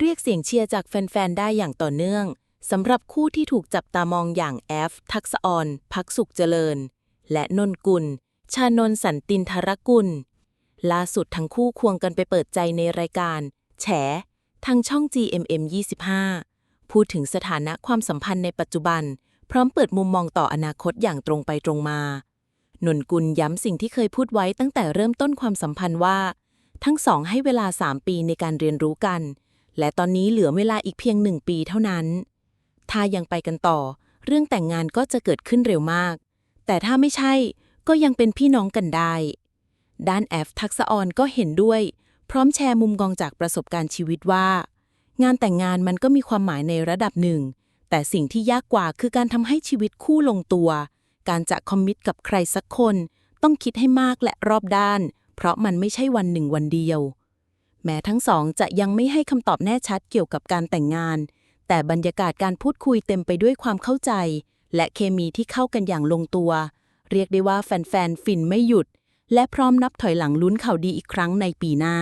เรียกเสียงเชียร์จากแฟน ๆ ได้อย่างต่อเนื่องสำหรับคู่ที่ถูกจับตามองอย่างแอฟ ทักษออนพักสุขเจริญ และนนกุล ชานนสันตินทรกุล ล่าสุดทั้งคู่ควงกันไปเปิดใจในรายการ แฉ ทางช่อง GMM 25 พูดถึงสถานะความสัมพันธ์ในปัจจุบัน พร้อมเปิดมุมมองต่ออนาคตอย่างตรงไปตรงมา นนกุลย้ำสิ่งที่เคยพูดไว้ตั้งแต่เริ่มต้นความสัมพันธ์ว่า ทั้งสองให้เวลา 3 ปีในการเรียนรู้กัน และตอนนี้เหลือเวลาอีกเพียงหนึ่งปีเท่านั้น ถ้ายังไปกันต่อ เรื่องแต่งงานก็จะเกิดขึ้นเร็วมาก แต่ถ้าไม่ใช่ก็ยังเป็นพี่น้องกันได้ ด้านแอฟทักษออนก็เห็นด้วย พร้อมแชร์มุมกองจากประสบการณ์ชีวิตว่า งานแต่งงานมันก็มีความหมายในระดับหนึ่ง แต่สิ่งที่ยากกว่าคือการทำให้ชีวิตคู่ลงตัว การจะคอมมิตกับใครสักคน ต้องคิดให้มากและรอบด้าน เพราะมันไม่ใช่วันหนึ่งวันเดียว แม้ทั้งสองจะยังไม่ให้คำตอบแน่ชัดเกี่ยวกับการแต่งงาน แต่บรรยากาศการพูดคุยเต็มไปด้วยความเข้าใจ และเคมีที่เข้ากันอย่างลงตัว เรียกได้ว่าแฟนๆฟินไม่หยุด และพร้อมนับถอยหลังลุ้นข่าวดีอีกครั้งในปีหน้า